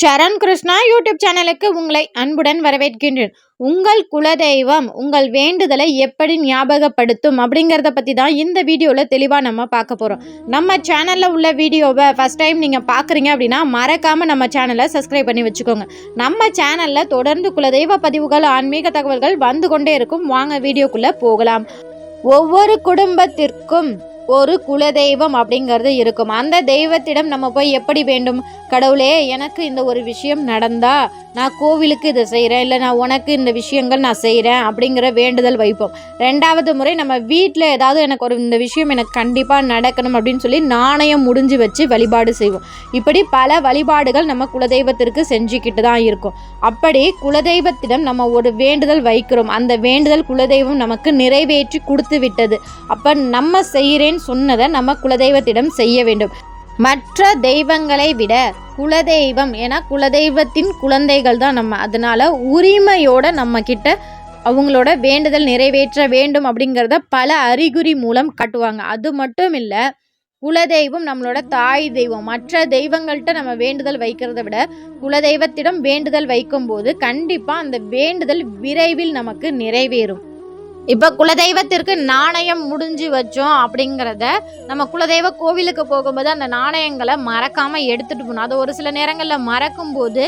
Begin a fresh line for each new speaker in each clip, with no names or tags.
சரண் Krishna YouTube சேனலுக்கு உங்களை அன்புடன் வரவேற்கின்றேன். உங்கள் குலதெய்வம் உங்கள் வேண்டுதலை எப்படி ஞாபகப்படுத்தும் அப்படிங்கிறத பற்றி தான் இந்த வீடியோவில் தெளிவாக நம்ம பார்க்க போகிறோம் நம்ம சேனலில் உள்ள வீடியோவை ஃபஸ்ட் டைம் நீங்கள் பார்க்குறீங்க அப்படின்னா மறக்காமல் நம்ம சேனலை சப்ஸ்கிரைப் பண்ணி வச்சுக்கோங்க. நம்ம சேனலில் தொடர்ந்து குலதெய்வ பதிவுகள் ஆன்மீக தகவல்கள் வந்து கொண்டே இருக்கும். வாங்க வீடியோக்குள்ளே போகலாம். ஒவ்வொரு குடும்பத்திற்கும் ஒரு குலதெய்வம் அப்படிங்கிறது இருக்கும். அந்த தெய்வத்திடம் நம்ம போய் எப்படி வேண்டும்? கடவுளே எனக்கு இந்த ஒரு விஷயம் நடந்தா நான் கோவிலுக்கு இதை செய்கிறேன் இல்லை நான் உனக்கு இந்த விஷயங்கள் நான் செய்கிறேன் அப்படிங்கிற வேண்டுதல் வைப்போம். ரெண்டாவது முறை நம்ம வீட்டில் ஏதாவது எனக்கு ஒரு இந்த விஷயம் எனக்கு கண்டிப்பாக நடக்கணும் அப்படின்னு சொல்லி நாணயம் முடிஞ்சு வச்சு வழிபாடு செய்வோம். இப்படி பல வழிபாடுகள் நம்ம குலதெய்வத்திற்கு செஞ்சுக்கிட்டு தான் இருக்கும். அப்படி குலதெய்வத்திடம் நம்ம ஒரு வேண்டுதல் வைக்கிறோம். அந்த வேண்டுதல் குலதெய்வம் நமக்கு நிறைவேற்றி கொடுத்து விட்டது. அப்போ நம்ம செய்கிறேன் சொன்னதை நம்ம குலதெய்வத்திடம் செய்ய வேண்டும். மற்ற தெய்வங்களை விட குலதெய்வம் ஏன்னா குலதெய்வத்தின் குழந்தைகள் தான் நம்ம. அதனால உரிமையோட நம்ம கிட்ட அவங்களோட வேண்டுதல் நிறைவேற்ற வேண்டும் அப்படிங்கிறத பல அறிகுறி மூலம் காட்டுவாங்க. அது மட்டும் இல்லை குலதெய்வம் நம்மளோட தாய் தெய்வம். மற்ற தெய்வங்கள்கிட்ட நம்ம வேண்டுதல் வைக்கிறத விட குலதெய்வத்திடம் வேண்டுதல் வைக்கும்போது கண்டிப்பாக அந்த வேண்டுதல் விரைவில் நமக்கு நிறைவேறும். இப்போ குலதெய்வத்திற்கு நாணயம் முடிஞ்சு வச்சோம் அப்படிங்கிறத நம்ம குலதெய்வ கோவிலுக்கு போகும்போது அந்த நாணயங்களை மறக்காமல் எடுத்துகிட்டு போகணும். அது ஒரு சில நேரங்களில் மறக்கும்போது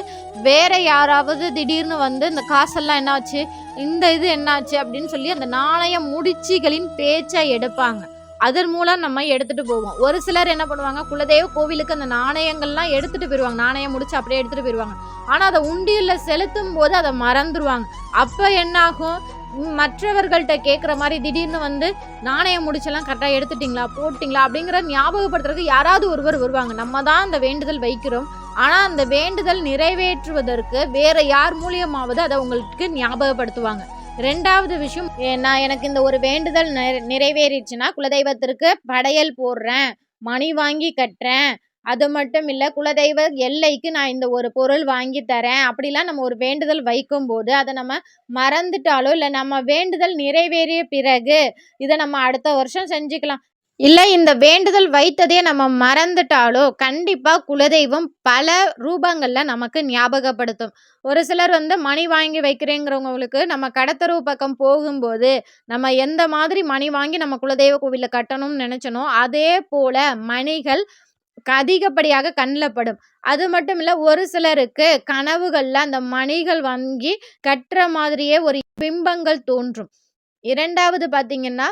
வேறு யாராவது திடீர்னு வந்து இந்த காசெல்லாம் என்னாச்சு இந்த இது என்னாச்சு அப்படின்னு சொல்லி அந்த நாணய முடிச்சுகளின் பேச்சை எடுப்பாங்க. அதன் மூலம் நம்ம எடுத்துகிட்டு போவோம். ஒரு சிலர் என்ன பண்ணுவாங்க குலதெய்வ கோவிலுக்கு அந்த நாணயங்கள்லாம் எடுத்துகிட்டு போயிடுவாங்க. நாணயம் முடிச்சு அப்படியே எடுத்துகிட்டு போயிடுவாங்க. ஆனால் அதை உண்டியில் செலுத்தும் போது அதை மறந்துடுவாங்க அப்போ என்னாகும்? மற்றவர்கள்ட்ட கேட்குற மாதிரி திடீர்னு வந்து நாணயம் முடிச்செல்லாம் கரெக்டாக எடுத்துட்டிங்களா போட்டிங்களா அப்படிங்கிற ஞாபகப்படுத்துறதுக்கு யாராவது ஒருவர் வருவாங்க. நம்ம தான் அந்த வேண்டுதல் வைக்கிறோம். ஆனால் அந்த வேண்டுதல் நிறைவேற்றுவதற்கு வேற யார் மூலியமாவது அதை உங்களுக்கு ஞாபகப்படுத்துவாங்க. ரெண்டாவது விஷயம் நான் எனக்கு இந்த ஒரு வேண்டுதல் நிறைவேறிச்சுன்னா குலதெய்வத்திற்கு படையல் போடுறேன் மணி வாங்கி கட்டுறேன் அது மட்டும் இல்லை குலதெய்வ எல்லைக்கு நான் இந்த ஒரு பொருள் வாங்கி தரேன். அப்படிலாம் நம்ம ஒரு வேண்டுதல் வைக்கும்போது அதை நம்ம மறந்துட்டாலோ இல்லை நம்ம வேண்டுதல் நிறைவேறிய பிறகு இதை நம்ம அடுத்த வருஷம் செஞ்சுக்கலாம். இல்லை இந்த வேண்டுதல் வைத்ததே நம்ம மறந்துட்டாலோ கண்டிப்பாக குலதெய்வம் பல ரூபங்களில் நமக்கு ஞாபகப்படுத்தும். ஒரு சிலர் வந்து மணி வாங்கி வைக்கிறேங்கிறவங்களுக்கு நம்ம கடத்தருவு பக்கம் போகும்போது நம்ம எந்த மாதிரி மணி வாங்கி நம்ம குலதெய்வ கோவிலில் கட்டணும்னு நினச்சனோ அதே போல் மணிகள் அதிகப்படியாக கண்ணில் படும். அது மட்டும் இல்லை ஒரு சிலருக்கு கனவுகளில் அந்த மணிகள் வாங்கி கட்டுற மாதிரியே ஒரு பிம்பங்கள் தோன்றும். இரண்டாவது பார்த்தீங்கன்னா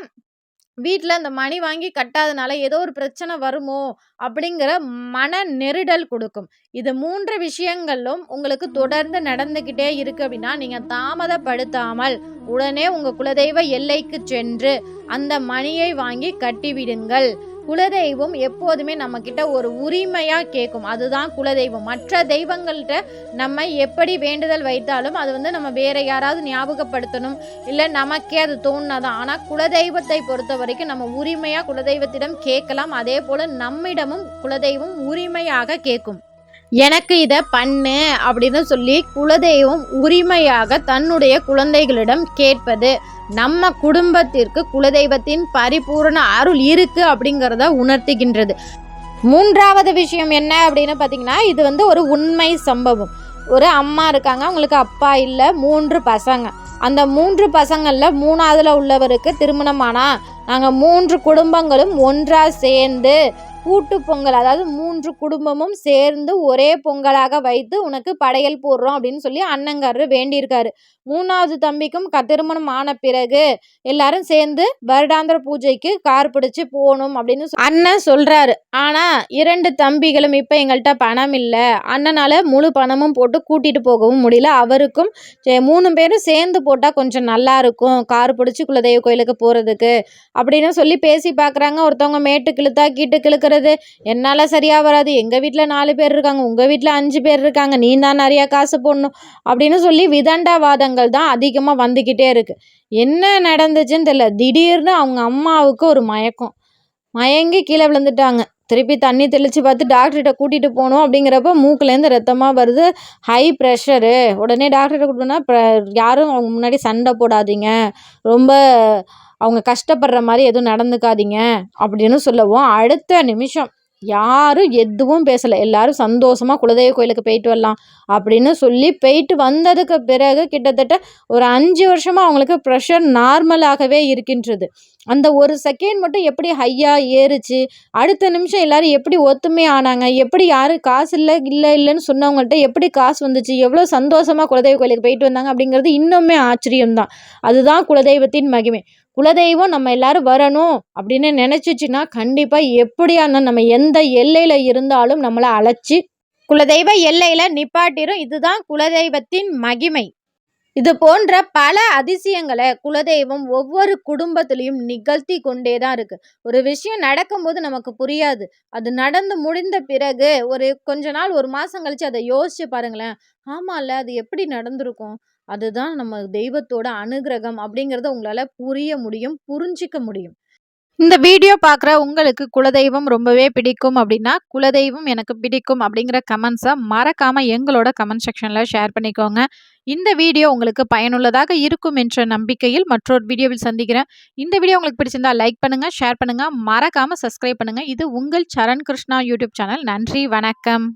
வீட்டில் அந்த மணி வாங்கி கட்டாதனால ஏதோ ஒரு பிரச்சனை வருமோ அப்படிங்கிற மன நெருடல் கொடுக்கும். இது மூன்று விஷயங்களும் உங்களுக்கு தொடர்ந்து நடந்துக்கிட்டே இருக்கு அப்படின்னா நீங்கள் தாமதப்படுத்தாமல் உடனே உங்கள் குலதெய்வ எல்லைக்கு சென்று அந்த மணியை வாங்கி கட்டிவிடுங்கள். குலதெய்வம் எப்போதுமே நம்மக்கிட்ட ஒரு உரிமையாக கேட்கும் அதுதான் குலதெய்வம். மற்ற தெய்வங்கள்கிட்ட நம்ம எப்படி வேண்டுதல் வைத்தாலும் அது வந்து நம்ம வேற யாராவது ஞாபகப்படுத்தணும். இல்லை நமக்கே அது தோணுனாதான். ஆனால் குலதெய்வத்தை பொறுத்த வரைக்கும் நம்ம உரிமையாக குலதெய்வத்திடம் கேட்கலாம். அதே போல் நம்மிடமும் குலதெய்வம் உரிமையாக கேட்கும். எனக்கு இதை பண்ணு அப்படின்னு சொல்லி குலதெய்வம் உரிமையாக தன்னுடைய குழந்தைகளிடம் கேட்பது. நம்ம குடும்பத்திற்கு குலதெய்வத்தின் பரிபூரண அருள் இருக்கு அப்படிங்கிறத உணர்த்துகின்றது. மூன்றாவது விஷயம் என்ன அப்படின்னு பார்த்தீங்கன்னா இது வந்து ஒரு உண்மை சம்பவம். ஒரு அம்மா இருக்காங்க அவங்களுக்கு அப்பா இல்லை மூன்று பசங்க. அந்த மூன்று பசங்களில் மூணாவதுல உள்ளவருக்கு திருமணம் நாங்கள் மூன்று குடும்பங்களும் ஒன்றாக சேர்ந்து கூட்டு பொங்கல் அதாவது மூன்று குடும்பமும் சேர்ந்து ஒரே பொங்கலாக வைத்து உனக்கு படையல் போடுறோம் அப்படின்னு சொல்லி அண்ணங்காரர் வேண்டியிருக்காரு. மூணாவது தம்பிக்கும் க திருமணம் ஆன பிறகு எல்லாரும் சேர்ந்து வருடாந்திர பூஜைக்கு கார் பிடிச்சி போகணும் அப்படின்னு அண்ணன் சொல்றாரு. ஆனா இரண்டு தம்பிகளும் இப்ப எங்கள்கிட்ட பணம் இல்லை. அண்ணனால முழு பணமும் போட்டு கூட்டிட்டு போகவும் முடியல. அவருக்கும் மூணு பேரும் சேர்ந்து போட்டா கொஞ்சம் நல்லா இருக்கும். கார் பிடிச்சி குலதெய்வ கோயிலுக்கு போறதுக்கு அப்படின்னு சொல்லி பேசி பார்க்குறாங்க ஒருத்தவங்க மேட்டு கிழுத்தா கீட்டு கிழக்கிற பண்ணுறது என்னால் சரியாக வராது. எங்கள் வீட்டில் நாலு பேர் இருக்காங்க. உங்கள் வீட்டில் அஞ்சு பேர் இருக்காங்க. நீ தான் நிறையா காசு போடணும். அப்படின்னு சொல்லி விதண்டாவாதங்கள் தான் அதிகமாக வந்துக்கிட்டே இருக்குது என்ன நடந்துச்சுன்னு தெரியல. திடீர்னு அவங்க அம்மாவுக்கு ஒரு மயக்கம். மயங்கி கீழே விழுந்துட்டாங்க. திருப்பி தண்ணி தெளித்து பார்த்து டாக்டர்கிட்ட கூட்டிகிட்டு போகணும் அப்படிங்கிறப்ப மூக்குலேருந்து ரத்தமாக வருது. ஹை ப்ரெஷரு உடனே டாக்டர்கிட்ட கூட்டிட்டு யாரும் அவங்க முன்னாடி சண்டை போடாதீங்க. ரொம்ப அவங்க கஷ்டப்படுற மாதிரி எதுவும் நடந்துக்காதீங்க அப்படின்னு சொல்லவும் அடுத்த நிமிஷம் யாரும் எதுவும் பேசலை. எல்லாரும் சந்தோஷமாக குலதெய்வ கோயிலுக்கு போயிட்டு வரலாம் அப்படின்னு சொல்லி போயிட்டு வந்ததுக்கு பிறகு கிட்டத்தட்ட ஒரு அஞ்சு வருஷமாக அவங்களுக்கு ப்ரெஷர் நார்மலாகவே இருக்கின்றது. அந்த ஒரு செகண்ட் மட்டும் எப்படி ஹையாக ஏறுச்சு அடுத்த நிமிஷம் எல்லாரும் எப்படி ஒத்துமை ஆனாங்க எப்படி யாரும் காசு இல்லை இல்லை இல்லைன்னு சொன்னவங்கள்ட்ட எப்படி காசு வந்துச்சு எவ்வளோ சந்தோஷமாக குலதெய்வ கோயிலுக்கு போயிட்டு வந்தாங்க அப்படிங்கிறது இன்னுமே ஆச்சரியம்தான். அதுதான் குலதெய்வத்தின் மகிமை. குலதெய்வம் நம்ம எல்லாரும் வரணும் அப்படின்னு நினச்சிச்சின்னா கண்டிப்பாக எப்படியான நம்ம எந்த எல்லையில் இருந்தாலும் நம்மளை அழைச்சி குலதெய்வ எல்லையில் நிப்பாட்டிரும். இதுதான் குலதெய்வத்தின் மகிமை. இது போன்ற பல அதிசயங்களை குலதெய்வம் ஒவ்வொரு குடும்பத்திலையும் நிகழ்த்தி கொண்டே தான் இருக்கு. ஒரு விஷயம் நடக்கும்போது நமக்கு புரியாது. அது நடந்து முடிந்த பிறகு ஒரு கொஞ்ச நாள் ஒரு மாசம் கழிச்சு அதை யோசிச்சு பாருங்களேன். ஆமால அது எப்படி நடந்திருக்கும்? அதுதான் நம்ம தெய்வத்தோட அனுகிரகம் அப்படிங்கிறத உங்களால புரிய முடியும் புரிஞ்சிக்க முடியும். இந்த வீடியோ பார்க்குற உங்களுக்கு குலதெய்வம் ரொம்பவே பிடிக்கும் அப்படின்னா குலதெய்வம் எனக்கு பிடிக்கும் அப்படிங்கிற கமெண்ட்ஸை மறக்காமல் எங்களோட கமெண்ட் செக்ஷனில் ஷேர் பண்ணிக்கோங்க. இந்த வீடியோ உங்களுக்கு பயனுள்ளதாக இருக்கும் என்ற நம்பிக்கையில் மற்றொரு வீடியோவில் சந்திக்கிறேன். இந்த வீடியோ உங்களுக்கு பிடிச்சிருந்தா லைக் பண்ணுங்கள் ஷேர் பண்ணுங்கள் மறக்காமல் சப்ஸ்கிரைப் பண்ணுங்கள் இது உங்கள் சரண் கிருஷ்ணா யூடியூப் சேனல் நன்றி வணக்கம்.